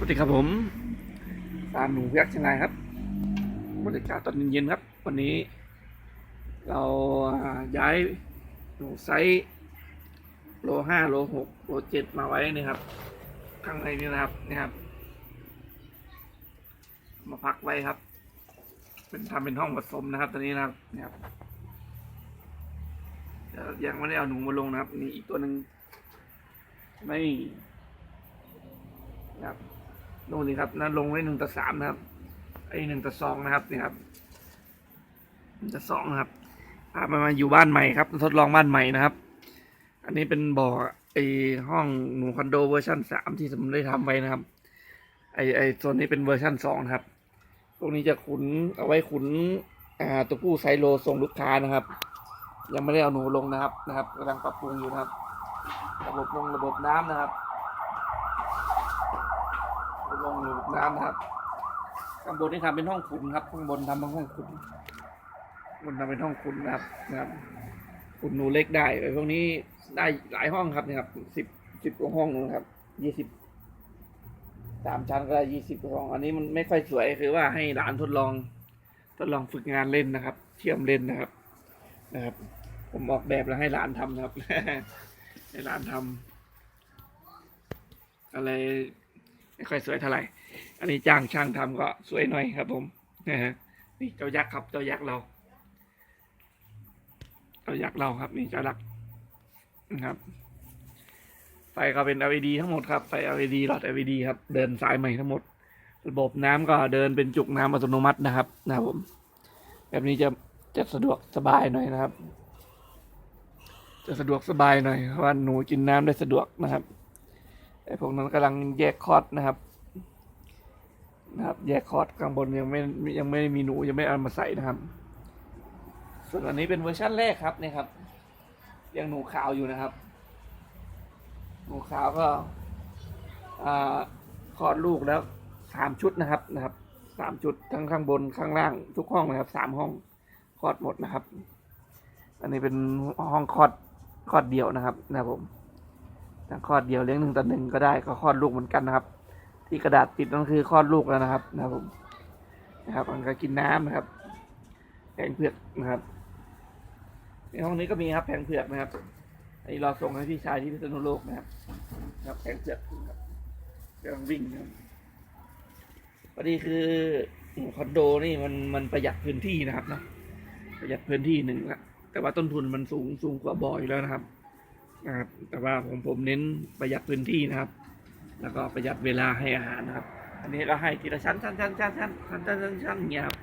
สวัสดีครับผม ตามหนูยักษ์เชียงรายครับบรรยากาศตอนเย็นๆครับ วันนี้ เราย้ายหนูไซส์โลห้าโลหกโลเจ็ดมาไว้นี่ครับ ข้างในนี่นะครับนี่ครับ มาพักไว้ครับ เป็นทำเป็นห้องผสมนะครับตอนนี้นะครับนี่ครับยังไม่ได้เอาหนูมาลงนะครับนี่อีกตัวหนึ่งไม่นะครับ นู่นนี่ครับนั่นลงไว้หนึ่งต่อสามนะครับไอ้หนึ่งต่อสองนะครับนี่ครับหนึ่งต่อสองนะครับพามามาอยู่บ้านใหม่ครับ ทดลองบ้านใหม่นะครับ อันนี้เป็นบ่อไอห้องหนูคอนโดเวอร์ชันสามที่ผมได้ทำไว้นะครับ ไอไอโซนนี้เป็นเวอร์ชันสองครับพวกนี้จะขุนเอาไว้ขุนอ่าตัวผู้ไซโลส่งลูกค้านะครับ ยังไม่ได้เอาหนูลงนะครับนะครับกำลังปรับปรุงอยู่นะครับ ระบบลงระบบน้ำนะครับ ลงระบบน้ำนะครับข้างบนนี่ทำเป็นห้องขุนครับข้างบนทำเป็นห้องขุนบนทำเป็นห้องขุนนะครับนะครับขุนหนูเล็กได้ไอ้พวกนี้ได้หลายห้องครับนะครับสิบสิบกว่าห้องนะครับยี่สิบสามชั้นก็ได้ยี่สิบกว่าห้อง อันนี้มันไม่ค่อยสวยคือว่าให้หลานทดลอง ทดลองฝึกงานเล่นนะครับ เชื่อมเล่นนะครับ นะครับ ผมออกแบบแล้วให้หลานทำนะครับ ให้หลานทำอะไร ไม่ค่อยสวยเท่าไหร่ อันนี้จ้างช่างทำก็สวยหน่อยครับผมนะฮะนี่เจ้ายักษ์ครับเจ้ายักษ์เรา เจ้ายักษ์เราครับ นี่เจ้ายักษ์นะครับไฟก็เป็น LED ทั้งหมดครับไฟ LED หลอด LED ครับ เดินสายใหม่ทั้งหมด ระบบน้ำก็เดินเป็นจุกน้ำอัตโนมัตินะครับ นะครับผม แบบนี้จะจะสะดวกสบายหน่อยนะครับ จะสะดวกสบายหน่อยเพราะว่าหนูกินน้ำได้สะดวกนะครับ ไอ้พวกนั้นกำลังแยกคอดนะครับ นะครับ แยกคอดข้างบนยังไม่ยังไม่มีหนูยังไม่เอามาใส่นะครับ ส่วนอันนี้เป็นเวอร์ชันแรกครับนี่ครับ ยังหนูขาวอยู่นะครับ หนูขาวก็คลอดลูกแล้วสามชุดนะครับนะครับสามชุดทั้งข้างบนข้างล่างทุกห้องนะครับสามห้องคลอดหมดนะครับ อันนี้เป็นห้องคลอดคลอดเดี่ยวนะครับ นะครับผม ถ้าคลอดเดียวเลี้ยงหนึ่งต่อหนึ่งก็ได้ก็คลอดลูกเหมือนกันนะครับ ที่กระดาษติดนั่นคือคลอดลูกแล้วนะครับ นะครับผมนะครับมันก็กินน้ำนะครับแผงเผือกนะครับ ในห้องนี้ก็มีครับแผงเผือกนะครับอันนี้เราส่งให้พี่ชายที่พิษณุโลกนะครับครับแผงเผือกครับกำลังวิ่งนะครับพอดีคือคอนโดนี่มันมันประหยัดพื้นที่นะครับนะประหยัดพื้นที่หนึ่งละแต่ว่าต้นทุนมันสูงสูงกว่าบ่อยแล้วนะครับ นะครับแต่ว่าผมผมเน้นประหยัดพื้นที่นะครับ แล้วก็ประหยัดเวลาให้อาหารนะครับ อันนี้เราให้ทีละชั้นชั้นชั้นชั้นชั้นชั้นชั้นชั้นชั้นอย่างเงี้ยครับ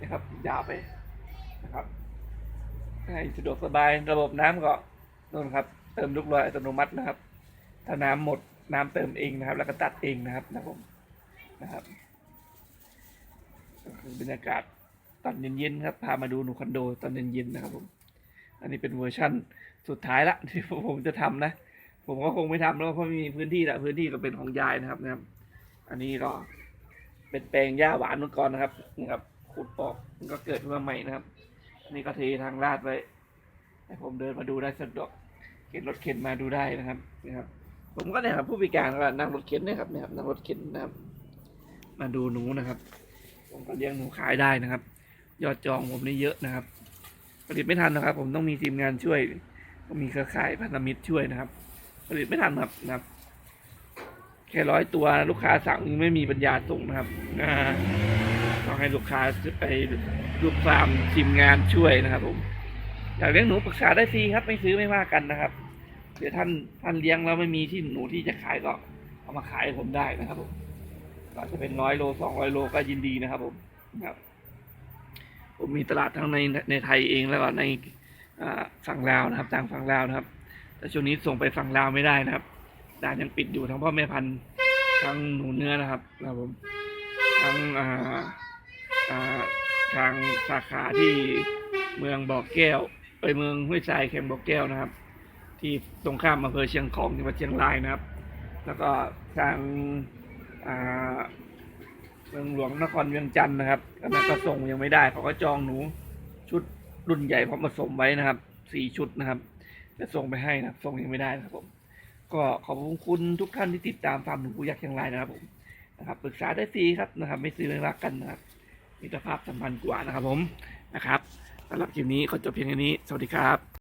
นะครับยาวไปนะครับให้สะดวกสบายระบบน้ำก็นู่นครับ เติมลูกลอยอัตโนมัตินะครับ ถ้าน้ำหมดน้ำเติมเองนะครับ แล้วก็ตัดเองนะครับนะครับผมนะครับคือบรรยากาศตอนเย็นๆครับพามาดูหนูคอนโดตอนเย็นๆนะครับผม อันนี้เป็นเวอร์ชั่นสุดท้ายละที่ผมจะทำนะ ผมก็คงไม่ทำแล้วเพราะมีพื้นที่ละพื้นที่ก็เป็นของยายนะครับนะครับ อันนี้ก็เป็นแปลงหญ้าหวานเมื่อก่อนนะครับนะครับขุดออกมันก็เกิดขึ้นมาใหม่นะครับนนี้ก็เททางลาดไว้ให้ผมเดินมาดูได้สะดวกเข็นรถเข็นมาดูได้นะครับนะครับ ผมก็เนี่ยครับผู้พิการก็นั่งรถเข็นนะครับเนี่ยครับนั่งรถเข็นนะครับ มาดูหนูนะครับ ผมก็เลี้ยงหนูขายได้นะครับ ยอดจองผมนี่เยอะนะครับ ผลิตไม่ทันนะครับ ผมต้องมีทีมงานช่วยต้องมีเครือข่ายพันธมิตรช่วยนะครับ ผลิตไม่ทันครับนะครับแค่ร้อยตัวลูกค้าสั่งไม่มีปัญญาส่งนะครับต้องให้ลูกค้าไปลูกฟาร์มทีมงานช่วยนะครับ ผมอยากเลี้ยงหนูปรึกษาได้ฟรีครับ ไม่ซื้อไม่ว่ากันนะครับเดี๋ยวท่านท่านเลี้ยงแล้วไม่มีที่หนูที่จะขายก็เอามาขายผมได้นะครับผมก็จะเป็นร้อยโลสองร้อยโลก็ยินดีนะครับผมนะครับ ผมมีตลาดทั้งในในไทยเองแล้วก็ในฝั่งลาวนะครับทางฝั่งลาวนะครับ แต่ช่วงนี้ส่งไปฝั่งลาวไม่ได้นะครับด่านยังปิดอยู่ทั้งพ่อแม่พันธุ์ทั้งหนูเนื้อนะครับนะครับผมทั้งทางสาขาที่เมืองบ่อแก้วไปเมืองห้วยทรายเข็มบ่อแก้วนะครับ ที่ตรงข้ามอำเภอเชียงของจังหวัดเชียงรายนะครับ แล้วก็ทางอ เมืองหลวงนครเวียงจันทร์นะครับอันนั้นก็ส่งยังไม่ได้เขาก็จองหนูชุดรุ่นใหญ่พร้อมผสมไว้นะครับสี่ชุดนะครับจะส่งไปให้นะครับส่งยังไม่ได้นะครับผมก็ขอบคุณทุกท่านที่ติดตามฟาร์มหนูยักษ์เชียงรายนะครับผมนะครับปรึกษาได้ฟรีครับนะครับ ไม่ซื้อเรื่องรักกันนะครับมิตรภาพสัมพันธ์กว่านะครับผมนะครับสำหรับคลิปนี้ขอจบเพียงแค่นี้ สวัสดีครับ